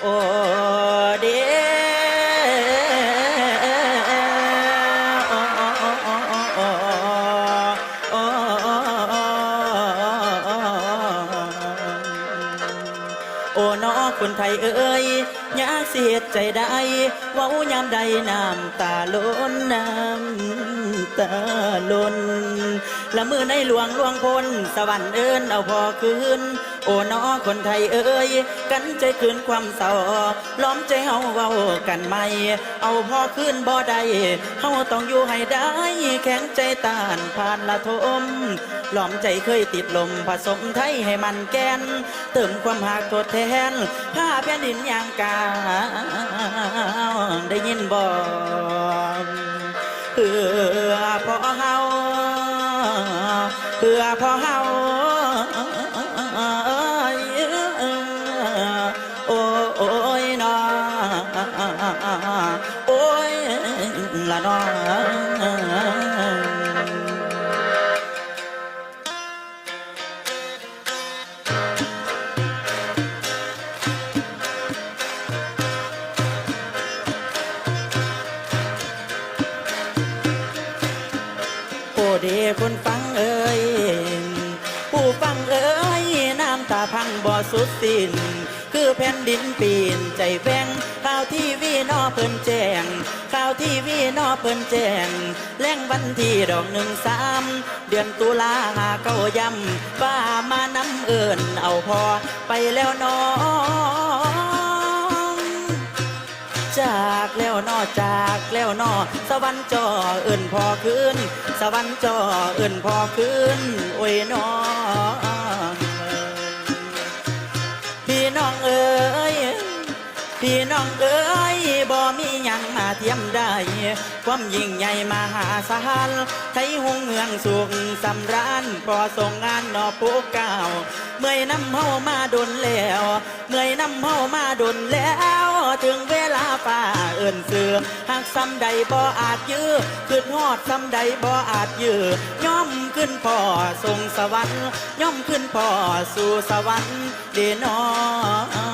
โอ้เดโอ้โอ้อ้อ้โอ้โอ้โอ้นอคนไทยเอ้ยยากเสียใจได้เว้ายามใดน้ำตาล้นน้ำตาล้นละมือในหลวงหลวงพลสวรรค์เอินเอาพอคืนโอ้นอคนไทยเอ้ย กันใจคืนความเศร้าล้อมใจเฮาเว้ากันไหมเอาพอคืนบ่ได้เฮาต้องอยู่ให้ได้ แข็งใจต้านผ่านละทมล้อมใจเคยติดลมผสมไทยให้มันแกน เติมความหักทดแทนผ้าแผ่นดินอย่างกาได้ยินบ่เพื่อพ่อเฮาเพื่อพ่อเฮาโอ้โอ้ยนอโอ้ยละนอ เดคนฟังเอ้ยผู้ฟังเอ้ยน้ำตาพังบ่สุดสิ้นคือแผ่นดินปีนใจแฝงข่าวที่วีนอเพิ่นแจ้งข่าวที่วีนอเพิ่นแจ้งแรงวันที่ดอกหนึ่งสามเดือนตุลาหาเก้ายำบ้ามานำเอิญเอาพอไปแล้วน้อ จากแล้วนอจากแล้วนอสวรรค์จอเอื่นพอคืนสวรรค์จอเอื่นพอคืนโอ้ยนอพี่น้องเอ๋ยพี่น้องเอ๋ยบ่มีหยังมาเทียมได้ ความยิ่งใหญ่มหาศาลไทยหงเมืองสุขสำราญพอส่งงานนอปูเก่าเมื่อยน้ำเฮามาดนแล้ว เมื่อยน้ำเฮามาดนแล้ว ถึงเวลาป่าเอิ่นเสือหากซ้ำใดบ่อาจยื้อขึ้นฮอดซ้ำใดบ่อาจยื้อย่อมขึ้นพ่อส่งสวรรค์ย่อมขึ้นพ่อสู่สวรรค์เดนอ